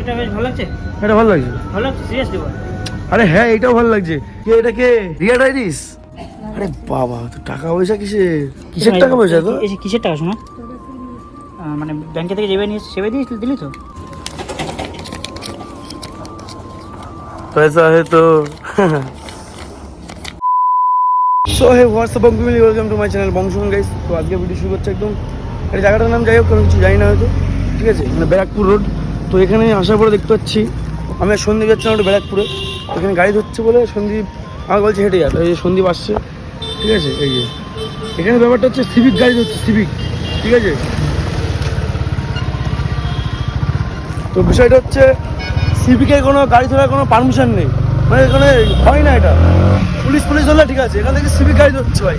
এটা বেশ ভালো লাগছে? এটা ভালো লাগছে। আরে হ্যাঁ এটাও ভালো লাগছে। কে এটা কে? রিয়া ডাইরিস আরে বাবা তো টাকা পয়সা কিসে কিসের টাকা পয়সা তো? এই কিসের টাকা শোনা? মানে ব্যাংকে থেকে যেভাবে নিয়ে সেভাবে দিয়ে দিলি তো? পয়সা হয় তো। সো হে হোয়াটসঅ্যাপ বঙ্গমিলি ওয়েলকাম টু মাই চ্যানেল বংশন গাইস তো আজকে ভিডিও শুরু করছে একদম। এই জায়গাটার নাম যাই হোক কোনো কিছু জানি না হয়তো। ঠিক আছে? মানে ব্যারাকপুর রোড তো এখানে আসার পরে দেখতে পাচ্ছি, আমি সন্দীপ যাচ্ছিলাম একটু ব্যারাকপুরে। এখানে গাড়ি ধরছে বলে সন্দীপ আমাকে বলছে, হেঁটে যা। তো এই যে সন্দীপ আসছে, ঠিক আছে? এই যে। এখানে ব্যাপারটা হচ্ছে, সিভিক গাড়ি ধরছে, সিভিক, ঠিক আছে? তো বিষয়টা হচ্ছে, সিভিকের কোনো গাড়ি ধরার কোনো পারমিশন নেই। মানে এখানে হয় না এটা। পুলিশ পুলিশ ধরলে ঠিক আছে, এখান থেকে সিভিক গাড়ি ধরছে ভাই।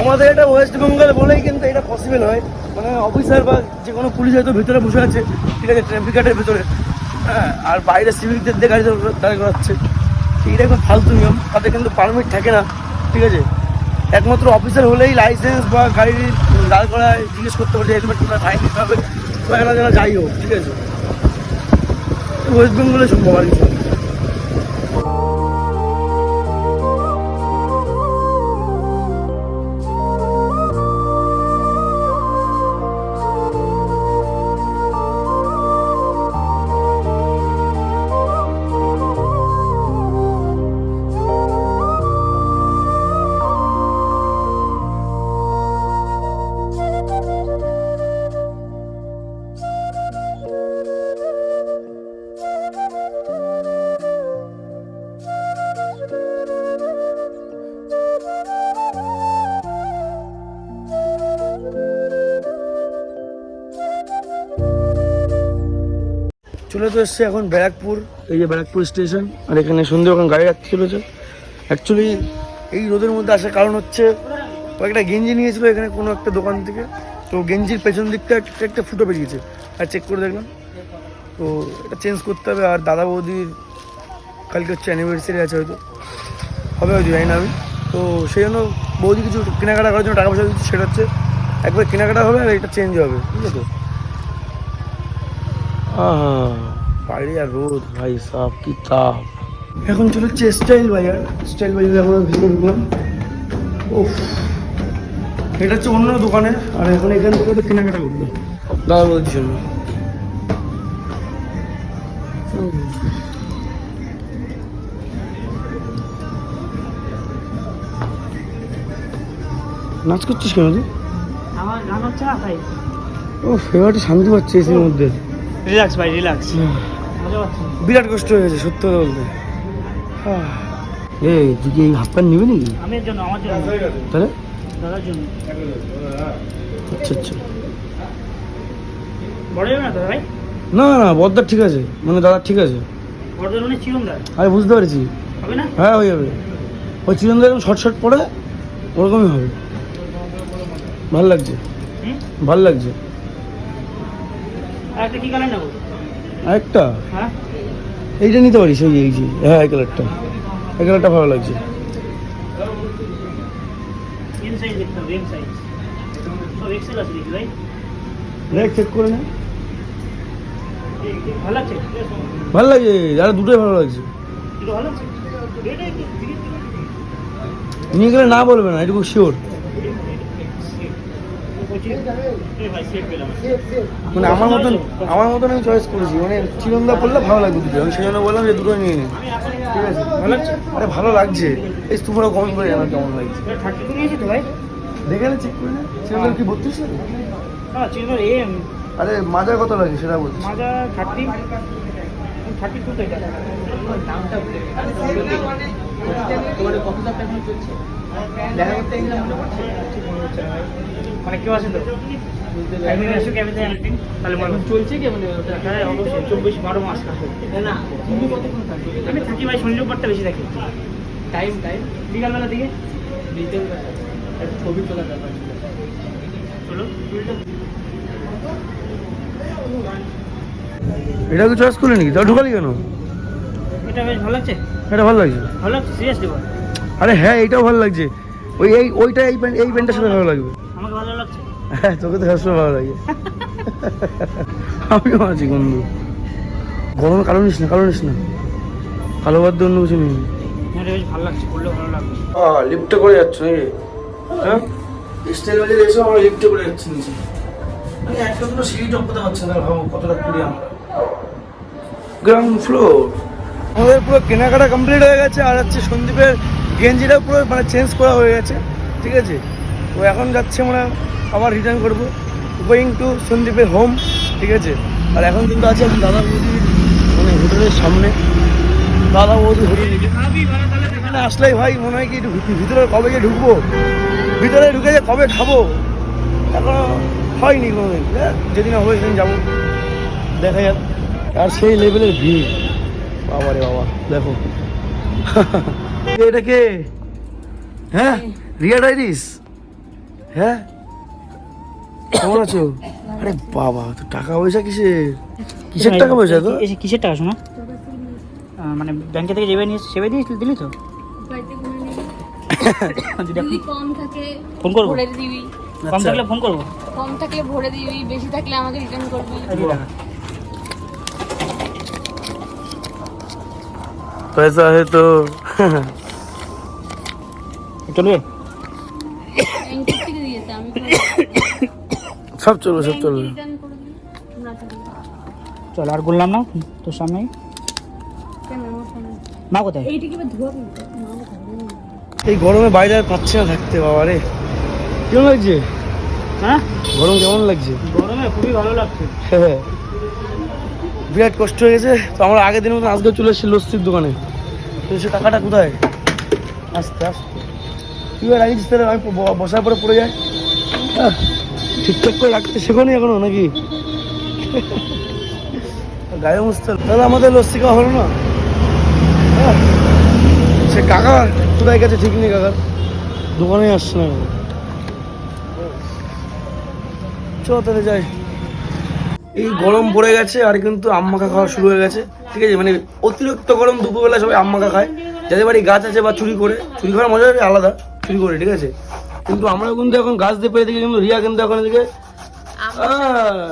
আমাদের এটা ওয়েস্ট বেঙ্গল বলেই কিন্তু এটা পসিবল হয়। মানে অফিসার বা যে কোনো পুলিশ হয়তো ভিতরে বসে আছে, ঠিক আছে ট্রাফিক গার্ডের ভিতরে। হ্যাঁ আর বাইরে সিভিকদের দিয়ে গাড়ি ধর- দাঁড় করাচ্ছে। এটা একদম ফালতু নিয়ম, তাদের কিন্তু পারমিট থাকে না, ঠিক আছে। একমাত্র অফিসার হলেই লাইসেন্স বা গাড়ি দাঁড় করায়, জিজ্ঞেস করতে পারে হেলমেট কোথায় ফাইন দিতে হবে, বা এরা যেন যাই হোক, ঠিক আছে। ওয়েস্ট বেঙ্গলে সম্ভব আর কিছু চলে তো এসছে এখন ব্যারাকপুর। এই যে ব্যারাকপুর স্টেশন আর এখানে সুন্দর ওখানে গাড়ি রাখতে চলেছে। অ্যাকচুয়ালি এই রোদের মধ্যে আসার কারণ হচ্ছে কয়েকটা গেঞ্জি নিয়েছিল এখানে কোনো একটা দোকান থেকে। তো গেঞ্জির পেছন দিকটা একটা একটা ফুটো বেরিয়েছে। আর চেক করে দেখলাম। তো এটা চেঞ্জ করতে হবে। আর দাদা বৌদির কালকে হচ্ছে অ্যানিভার্সারি আছে হয়তো। হবে হয়তো জানি না আমি। তো সেই জন্য বৌদি কিছু কেনাকাটা করার জন্য টাকা পয়সা দিচ্ছে সেটা হচ্ছে একবার কেনাকাটা হবে আর এটা চেঞ্জ হবে। ঠিক আছে আহা, বাইরে আর রোদ। ভাই সাপ কি তাপ। এখন চলে হচ্ছে স্টাইল বাজার। স্টাইল বাজারে আমরা ভিতরে ঢুকলাম। ও এটা হচ্ছে অন্য দোকানের। আর এখন এখান থেকে তো কেনাকাটা করল দাদা বলছি জন্য নাচ করছিস কেন তুই? আমার গান হচ্ছে না ভাই। ও ফেভারটা শান্তি পাচ্ছে এসির মধ্যে। রিল্যাক্স ভাই রিল্যাক্স বিরাট কষ্ট হয়েছে সত্য বলতে। এ তুই কি এই হাফ প্যান্ট নিবি নাকি? আমি জন্য আমার জন্য। তাহলে? দাদার জন্য। আচ্ছা আচ্ছা। বড় না তো ভাই? না না বদ্দার ঠিক আছে। মানে দাদা ঠিক আছে। চিরমদার? আমি বুঝতে পারছি। হ্যাঁ হয়ে যাবে। ওই চিরন্দা এরকম শর্ট শর্ট পরে ওরকমই হবে। ভালো লাগছে। ভালো লাগছে। আর একটা কি কালার নেব? আরেকটা? হ্যাঁ। এইটা নিতে পারিস ওই এই যে হ্যাঁ এই কালারটা এই কালারটা ভালো লাগছে। এম সাইজ দেখতে হবে এম সাইজ সব এক্সেল আছে দেখি ভাই। দেখ চেক করে নে। ভালো লাগছে? ভালো লাগছে আর দুটোই ভালো লাগছে। দুটো ভালো নিয়ে গেলে না বলবে না এটুকু শিওর মানে আমার মতন আমার মতন আমি চয়েস করেছি। মানে চিরন্দা পড়লে ভালো লাগবে দুটো। আমি সেই জন্য বললাম যে দুটো নিয়ে নে। ঠিক আছে? ভালো লাগছে? আরে ভালো লাগছে। এই তুমরা কমেন্ট করে জানা কেমন লাগছে। দেখে নে চেক করে নে। চিরন্দার কি বত্রিশ আরে মাজা কত লাগে সেটা বলছি মাজা থার্টি থার্টি টু তো এটা। দামটা তোমাদের কত দাম এখন চলছে। দেখা করতে গেলে মনে পড়ছে? ঠিক হচ্ছে না কেউ আছে তো মনে চলছে কি মানে হ্যাঁ চব্বিশ বারো মাস না তুমি কতক্ষণ থাকবে? আমি থাকি ভাই শনি রোববারটা বেশি থাকি। Time time. বিকালবেলা দিকে। বিকেলবেলা। ছবি তোলা ব্যাপার চলো এটা কি চয়েস করলি নাকি তাও ঢুকালি কেন? এটা বেশ ভালো লাগছে? এটা ভালো লাগছে। ভালো লাগছে? সিরিয়াসলি বল আরে হ্যাঁ এইটাও ভালো লাগছে। ওই এই ওইটা এই প্যান্ট এই প্যান্টের সাথে ভালো লাগবে। আমাকে ভালো লাগছে? হ্যাঁ তোকে তো সবসময় ভালো লাগে। আমিও আছি বন্ধু। গরমে কালো নিস না কালো নিস না। কালো বাদ দিয়ে অন্য কিছু এটা ভালো লাগছে পড়লে ভালো লাগবে। লিফটে করে যাচ্ছ হ্যাঁ? স্টাইল বাজারে এসে আমরা লিফটে করে যাচ্ছি নিচে। মানে একটা দুটো সিঁড়ি টপকাতে পারছে না ভাবো কতটা করি আমরা। গ্রাউন্ড ফ্লোর আমাদের পুরো কেনাকাটা কমপ্লিট হয়ে গেছে আর হচ্ছে সন্দীপের গেঞ্জিটা পুরো মানে চেঞ্জ করা হয়ে গেছে ঠিক আছে? তো এখন যাচ্ছে আমরা আবার রিটার্ন করব গোয়িং টু সন্দীপের হোম ঠিক আছে? আর এখন কিন্তু আছে দাদা বৌদির মানে হোটেলের সামনে। দাদা বৌদি হোটেল। এখানে আসলেই ভাই মনে হয় কি ভিতরে কবে যে ঢুকবো? ভিতরে ঢুকে যে কবে খাব? এখনও হয়নি কোনোদিন দেখ, যেদিন হবে সেদিন যাব। দেখা যাক। আর সেই লেভেলের ভিড়। বাবা রে বাবা দেখো। এটা কে? হ্যাঁ? রিয়া ডাইরিস? হ্যাঁ? কেমন আছো? আরে বাবা তো টাকা পয়সা কিসের? কিসের টাকা পয়সা তো এসে কিসের টাকা শোনা? মানে ব্যাংকে থেকে যেভাবে নিয়ে সেভাবে দিয়ে দিলি তো? ফোন করব? কম আচ্ছা। থাকলে ফোন করব? কম থাকলে ভরে দিবি বেশি থাকলে আমাকে রিটার্ন করবি। पैसा है तो চলবে ব্যাংকের থেকে দিয়েছে আমি সব চলবে সব চলবে রিটার্ন করে দিবি না থাকলে চল আর বললাম না তোর সামনে কেন আমার ফোনে মা কোথায় এইটা কি ধোয়াবি না এই গরমে বাইরে আর পাচ্ছে না থাকতে বাবা রে কেমন লাগছে হ্যাঁ গরম কেমন লাগছে গরমে খুবই ভালো লাগছে হ্যাঁ বিরাট কষ্ট হয়ে গেছে। তো আমরা আগের দিন মতন আজকে চলে এসেছি লস্যির দোকানে। তো সে টাকাটা কোথায়? আস্তে আস্তে। তুই আর রাখিস তাহলে আমি বসার পরে পড়ে যাই। ঠিকঠাক করে রাখতে শেখোনি এখনও নাকি? গায়ে মুছতে। তাহলে আমাদের লস্যি খাওয়া হলো না? সে কাকা কোথায় গেছে ঠিক নেই কাকার। দোকানে আসছে না চ তাহলে যাই। এই গরম পড়ে গেছে আর কিন্তু আম্মাকা খাওয়া শুরু হয়ে গেছে। ঠিক আছে? মানে অতিরিক্ত গরম দুপুরবেলা সবাই আম্মাকা খায়। যাদের বাড়ি গাছ আছে বা চুরি করে চুরি করার মজা আলাদা চুরি করে ঠিক আছে? কিন্তু আমরা কিন্তু এখন গাছ দিয়ে পেয়ে দেখি কিন্তু রিয়া কিন্তু এখন এদিকে আহ,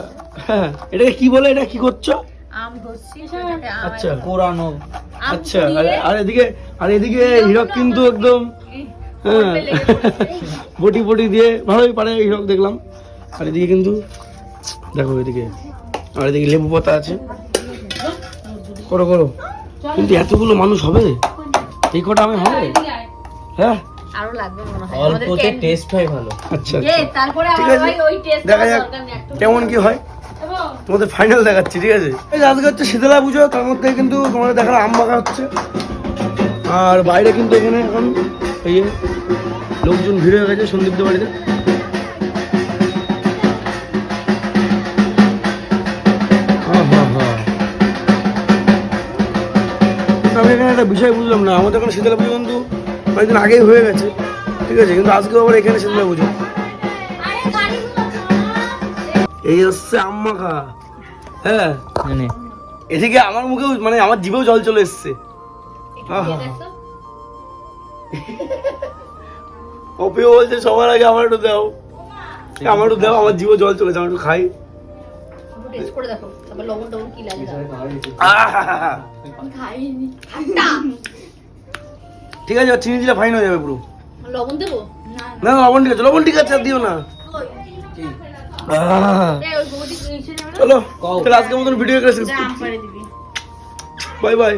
হ্যাঁ, এটাকে কি বলে? এটা কি করছ? আম ঘষছি আচ্ছা। কোরানো। আচ্ছা আর- আর এদিকে আর এদিকে হিরক কিন্তু একদম হ্যাঁ। বটি বটি দিয়ে ভালোই পারে হিরক দেখলাম। আর এদিকে কিন্তু দেখো এদিকে। আর এদিকে লেবু পাতা আছে। করো করো। কিন্তু এতগুলো মানুষ হবে? এই কটা আমি হবে? হ্যাঁ? আরও লাগবে মনে হয়। অল্পতে টেস্ট হয় ভালো। আচ্ছা আচ্ছা। তারপরে ঠিক আমার আছে। ভাই ওই টেস্ট দেখা যাক কেমন কি হয়। তোমাদের ফাইনাল দেখাচ্ছি ঠিক আছে? এই আজকে হচ্ছে শীতলা পুজো তার মধ্যে কিন্তু তোমাদের দেখার আম বাগা হচ্ছে। আর বাইরে কিন্তু এখানে এখন এই লোকজন ভিড় হয়ে গেছে সন্দীপদের বাড়িতে। আমি এখানে একটা বিষয় বুঝলাম না। আমাদের এখানে শীতলা পুজো কিন্তু কয়েকদিন আগেই হয়ে গেছে। ঠিক আছে কিন্তু আজকে আবার এখানে শীতলা পুজো। এই হচ্ছে আম্মা খা। হ্যাঁ? মানে? এদিকে আমার মুখেও মানে আমার জিভেও জল চলে এসছে। অপিও বলছে সবার আগে আমার একটু দাও। আমার একটু দাও আমার জিভে জল চলেছে আমার একটু খাই। টেস্ট করে দেখো। তারপর লবণ টবণ কি লাগে খাইনি। ঠিক আছে চিনি দিলে ফাইন হয়ে যাবে পুরো। লবণ দেবো? না না। না, লবণ ঠিক আছে লবণ ঠিক আছে দিও না। চলো আজকের মতন ভিডিও করে বাই বাই